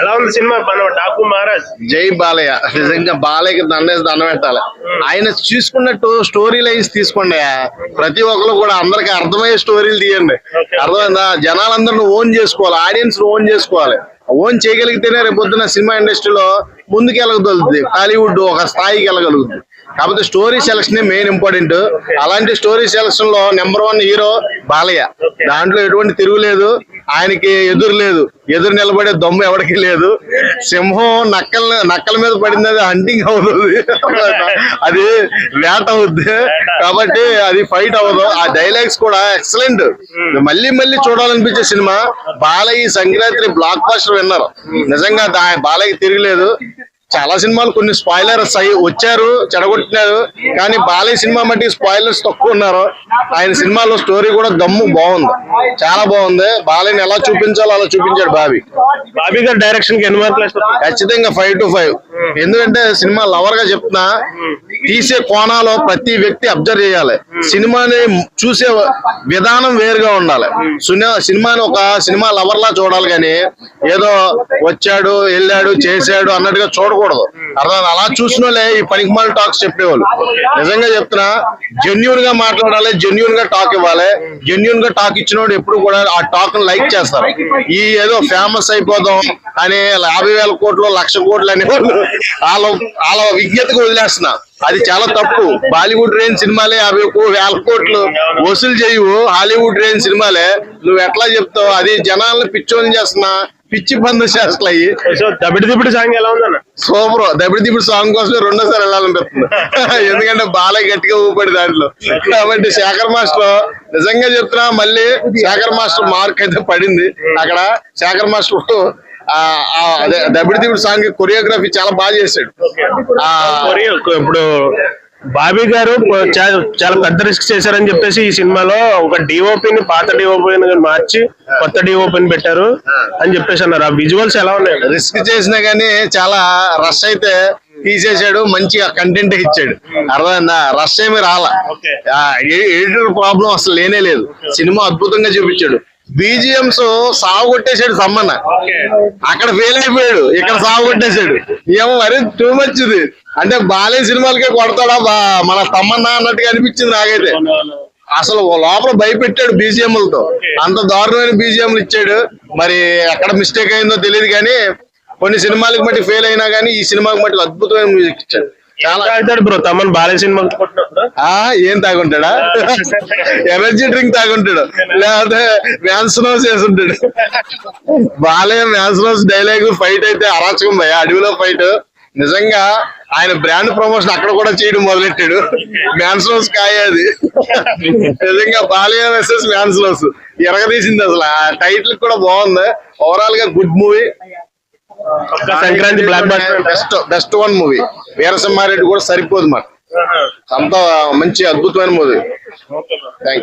ఎలా ఉంది సినిమా? డాకు మహారాజ్? జై బాలయ్య. నిజంగా బాలయ్యకి దండేసి దండం పెట్టాలి. ఆయన చూసుకున్నట్టు స్టోరీ లైన్స్ తీసుకోండి. ప్రతి ఒక్కరు కూడా అందరికి అర్థమయ్యే స్టోరీలు తీయండి. అర్థమైందా? జనాలందరిని ఓన్ చేసుకోవాలి. ఆడియన్స్ ఓన్ చేసుకోవాలి. ఓన్ చేయగలిగితేనే రేపు పొద్దున్న సినిమా ఇండస్ట్రీలో ముందుకు వెళ్ళగలుగుతుంది టాలీవుడ్ ఒక స్థాయికి వెళ్ళగలుగుతుంది. కాకపోతే స్టోరీ సెలక్షన్ మెయిన్ ఇంపార్టెంట్ అలాంటి స్టోరీ సెలక్షన్లో నెంబర్ వన్ హీరో బాలయ్య. దాంట్లో ఎటువంటి తిరుగులేదు ఆయనకి ఎదురు లేదు. ఎదురు నిలబడే దమ్ము ఎవరికి లేదు. సింహం నక్కల నక్కల మీద పడింది అది హంటింగ్ అవుతుంది. అది వేట అవుద్ది. కాబట్టి అది ఫైట్ అవ్వదు. ఆ డైలాగ్స్ కూడా ఎక్సలెంట్ మళ్ళీ మళ్ళీ చూడాలనిపించే cinema. Balayya Sankranti blockbuster విన్నారు నిజంగా బాలయ్య తిరగలేదు. చాలా సినిమాలు కొన్ని స్పాయిలర్స్ అయ్యి వచ్చారు చెడగొట్టినారు కానీ బాలయ్య సినిమా మట్టి స్పాయిలర్స్ తక్కువ ఉన్నారు. ఆయన సినిమాలో స్టోరీ కూడా దమ్ము బాగుంది. చాలా బాగుంది. బాలయ్యని ఎలా చూపించాలో అలా చూపించాడు బాబీ. బాబీ గారి డైరెక్షన్కి ఎన్ని మార్కులు వేస్తారు? ఖచ్చితంగా ఫైవ్ టు ఫైవ్ ఎందుకంటే సినిమా లవర్గా చెప్తున్నా తీసే కోణాలో ప్రతి వ్యక్తి అబ్జర్వ్ చేయాలి. సినిమాని చూసే విధానం వేరుగా ఉండాలి. సినిమాని ఒక సినిమా లవర్ లా చూడాలి కానీ ఏదో వచ్చాడు వెళ్ళాడు చేశాడు అన్నట్టుగా చూడకూడదు. అర్థం? అలా చూసిన వాళ్ళే ఈ పనికిమాల టాక్స్ చెప్పేవాళ్ళు. నిజంగా చెప్తున్నా జెన్యున్గా మాట్లాడాలి జెన్యున్గా టాక్ ఇవ్వాలి. జెన్యున్గా టాక్ ఇచ్చిన ఎప్పుడు కూడా ఆ టాక్ లైక్ చేస్తారు. ఈ ఏదో ఫేమస్ అయిపోదాం అని యాభై వేల కోట్లు లక్ష కోట్లు అనేవాళ్ళు వాళ్ళ వాళ్ళ విజ్ఞతకు వదిలేస్తున్నా. అది చాలా తప్పు. బాలీవుడ్ రేంజ్ సినిమాలే యాభై వేల కోట్లు వసూలు చేయవు. హాలీవుడ్ రేంజ్ సినిమాలే. నువ్వు ఎట్లా చెప్తావు? అది జనాలను పిచ్చోని చేస్తున్నా. పిచ్చి బంధు చేస్తలు అయ్యి దబిడి దిబిడి సాంగ్ ఎలా ఉందన్న? సూపర్. దబిడి దిబిడి సాంగ్ కోసమే రెండోసారి వెళ్ళాలనిపిస్తుంది ఎందుకంటే బాలయ్య గట్టిగా ఊపడి దాంట్లో కాబట్టి శేఖర్ మాస్టర్ నిజంగా చెప్తున్నా మళ్ళీ శేఖర్ మాస్టర్ మార్క్ అయితే పడింది. అక్కడ శేఖర్ మాస్టర్ ఆ, ఆ, అదే దబిడి దిబిడి సాంగ్ కొరియోగ్రఫీ చాలా బాగా చేశాడు. ఇప్పుడు బాబీ గారు చాలా పెద్ద రిస్క్ చేశారని చెప్పేసి ఈ సినిమాలో ఒక డిఓపిని పాత డిఓపిని మార్చి కొత్త డిఓపిని పెట్టారు అని చెప్పేసి అన్నారు. ఆ విజువల్స్ ఎలా ఉన్నాయి? రిస్క్ చేసినా గానీ చాలా రష్ అయితే తీసేశాడు మంచిగా కంటెంట్ ఇచ్చాడు. అర్థమైందా? రష్ ఏమి రాలా. ఎడిటర్ ప్రాబ్లం అసలు లేనే లేదు. సినిమా అద్భుతంగా చూపించాడు. బీజిఎంస్ సాగు కొట్టేశాడు సమ్మన్న. అక్కడ ఫెయిల్ అయిపోయాడు. ఇక్కడ సాగు కొట్టేశాడు ఏమో మరి టూ మచ్ ఇది. అంటే బాలయ్య సినిమాలకే కొడతాడా బా మన తమ్మన్నా అన్నట్టుగా అనిపించింది నాకైతే. అసలు లోపల భయపెట్టాడు బీజిఎంలతో. అంత దారుణమైన బీజిఎంలు ఇచ్చాడు. మరి ఎక్కడ మిస్టేక్ అయిందో తెలియదు కానీ కొన్ని సినిమాలకు మట్టి ఫెయిల్ అయినా కానీ ఈ సినిమాకి మట్టి అద్భుతమైన మ్యూజిక్ ఇచ్చాడు. చాలా అవుతాడు బ్రో? తమన్ బాలయ్య సినిమా ఆ ఏం తాగుంటాడా? ఎనర్జీ డ్రింక్ తాగుంటాడు. లేకపోతే వ్యాన్స్ నోస్ వేసుంటాడు బాలయ్య వ్యాన్స్ నోస్ డైలాగ్ ఫైట్ అయితే అరాచకం భయ అడవిలో ఫైట్. నిజంగా ఆయన బ్రాండ్ ప్రమోషన్ అక్కడ కూడా చేయడం మొదలెట్టాడు. మ్యాన్స్ నోస్ కాయ అది. నిజంగా బాలయ్య వర్సెస్ మ్యాన్స్ నోస్ ఎరగదీసింది అసలు. ఆ టైటిల్ కూడా బాగుంది. ఓవరాల్గా good movie Sankranti blockbuster best best one movie Veera Simha Reddy కూడా సరిపోదు మాట అంత మంచి అద్భుతమైన మూవీ థ్యాంక్